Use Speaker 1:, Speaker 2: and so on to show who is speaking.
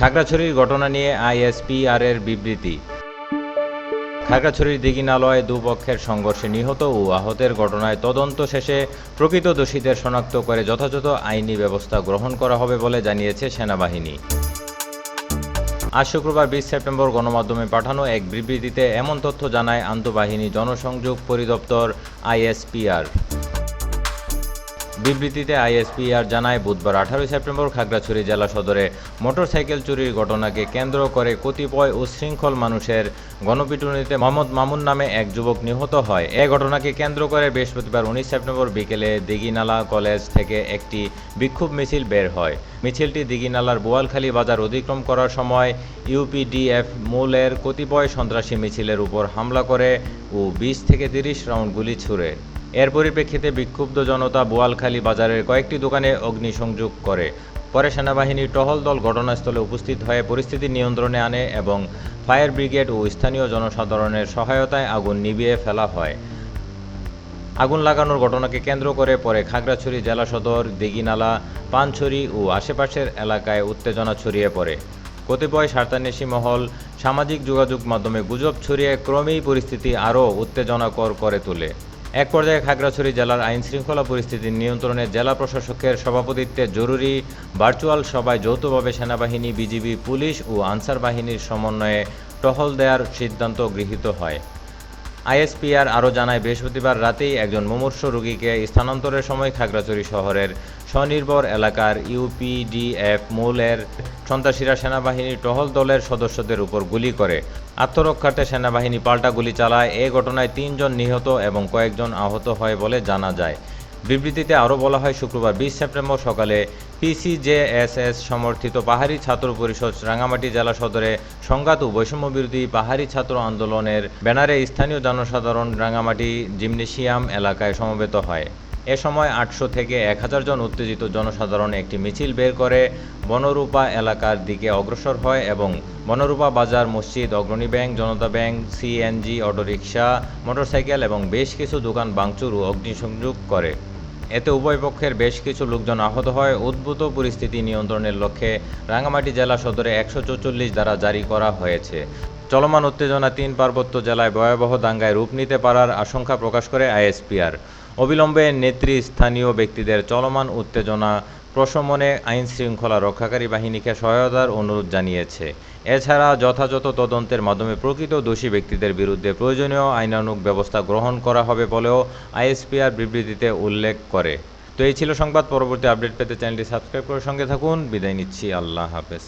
Speaker 1: খাগড়াছড়ির ঘটনা নিয়ে আইএসপিআর এর বিবৃতি। খাগড়াছড়ির দিঘিনালয়ে দুপক্ষের সংঘর্ষে নিহত ও আহতের ঘটনায় তদন্ত শেষে প্রকৃত দোষীদের শনাক্ত করে যথাযথ আইনি ব্যবস্থা গ্রহণ করা হবে বলে জানিয়েছে সেনাবাহিনী। আজ শুক্রবার বিশ সেপ্টেম্বর গণমাধ্যমে পাঠানো এক বিবৃতিতে এমন তথ্য জানায় আন্তঃবাহিনী জনসংযোগ পরিদপ্তর আইএসপিআর। বিবৃতিতে আইএসপিআর জানায়, বুধবার আঠারোই সেপ্টেম্বর খাগড়াছড়ি জেলা সদরে মোটরসাইকেল চুরির ঘটনাকে কেন্দ্র করে কতিপয় উচ্ছৃঙ্খল মানুষের গণপিটুনিতে মোহাম্মদ মামুন নামে এক যুবক নিহত হয়। এ ঘটনাকে কেন্দ্র করে বৃহস্পতিবার উনিশ সেপ্টেম্বর বিকেলে দিঘিনালা কলেজ থেকে একটি বিক্ষোভ মিছিল বের হয়। মিছিলটি দিঘিনালার বোয়ালখালী বাজার অতিক্রম করার সময় ইউপিডিএফ মূলের কতিপয় সন্ত্রাসী মিছিলের উপর হামলা করে ও বিশ থেকে তিরিশ রাউন্ড গুলি ছুড়ে। এর পরিপ্রেক্ষিতে বিক্ষুব্ধ জনতা বোয়ালখালী বাজারের কয়েকটি দোকানে অগ্নিসংযোগ করে। পরে সেনাবাহিনীর টহল দল ঘটনাস্থলে উপস্থিত হয়ে পরিস্থিতি নিয়ন্ত্রণে আনে এবং ফায়ার ব্রিগেড ও স্থানীয় জনসাধারণের সহায়তায় আগুন নিভিয়ে ফেলা হয়। আগুন লাগানোর ঘটনাকে কেন্দ্র করে পরে খাগড়াছড়ি জেলা সদর, দিঘিনালা, পানছড়ি ও আশেপাশের এলাকায় উত্তেজনা ছড়িয়ে পড়ে। কতিপয় স্বার্থান্বেষী মহল সামাজিক যোগাযোগ মাধ্যমে গুজব ছড়িয়ে ক্রমেই পরিস্থিতি আরও উত্তেজনাকর করে তোলে। এক পর্যায়ে খাগড়াছড়ি জেলার আইন শৃঙ্খলা পরিস্থিতি নিয়ন্ত্রণে জেলা প্রশাসকের সভাপতিত্বে জরুরি ভার্চুয়াল সভায় যৌথভাবে সেনাবাহিনী, বিজিবি, পুলিশ ও আনসার বাহিনীর সমন্বয়ে টহল দেওয়ার সিদ্ধান্ত গৃহীত হয়। আইএসপিআর আরও জানায়, বৃহস্পতিবার রাতেই একজন মুমূর্ষ রোগীকে স্থানান্তরের সময় খাগড়াছড়ি শহরের স্বনির্ভর এলাকার ইউপিডিএফ মূলের সন্ত্রাসীরা সেনাবাহিনীর টহল দলের সদস্যদের উপর গুলি করে। আত্মরক্ষার্থে সেনাবাহিনী পাল্টা গুলি চালায়। এ ঘটনায় তিনজন নিহত এবং কয়েকজন আহত হয় বলে জানা যায়। বিবৃতিতে আরও বলা হয়, শুক্রবার বিশ সেপ্টেম্বর সকালে পিসিজেএসএস সমর্থিত পাহাড়ি ছাত্র পরিষদ রাঙামাটি জেলা সদরে সংঘাত ও বৈষম্য বিরোধী পাহাড়ি ছাত্র আন্দোলনের ব্যানারে স্থানীয় জনসাধারণ রাঙামাটি জিমনেশিয়াম এলাকায় সমবেত হয়। এ সময় আটশো থেকে এক হাজার জন উত্তেজিত জনসাধারণ একটি মিছিল বের করে বনরূপা এলাকার দিকে অগ্রসর হয় এবং বনরূপা বাজার, মসজিদ, Agrani bank, Janata bank CNG autorickshaw, motorcycle এবং বেশ কিছু দোকান ভাঙচুর ও অগ্নিসংযোগ করে। এতে উভয় পক্ষের বেশ কিছু লোকজন আহত হয়। উদ্ভূত পরিস্থিতি নিয়ন্ত্রণের লক্ষ্যে রাঙ্গামাটি জেলা সদরে একশো চৌচল্লিশ দ্বারা জারি করা হয়েছে। চলমান উত্তেজনা তিন পার্বত্য জেলায় ভয়াবহ দাঙ্গায় রূপ নিতে পারার আশঙ্কা প্রকাশ করে আইএসপিআর। অবিলম্বে নেত্রী স্থানীয় ব্যক্তিদের চলমান উত্তেজনা প্রশমনে আইন শৃঙ্খলা রক্ষাকারী বাহিনীকে সহায়তার অনুরোধ জানিয়েছে। এছাড়া যথাযথ তদন্তের মাধ্যমে প্রকৃত দোষী ব্যক্তিদের বিরুদ্ধে প্রয়োজনীয় আইনানুগ ব্যবস্থা গ্রহণ করা হবে বলেও আইএসপিআর বিবৃতিতে উল্লেখ করে। তো এই ছিল সংবাদ, পরবর্তী আপডেট পেতে চ্যানেলটি সাবস্ক্রাইব করে সঙ্গে থাকুন। বিদায় নিচ্ছি। আল্লাহ হাফেজ।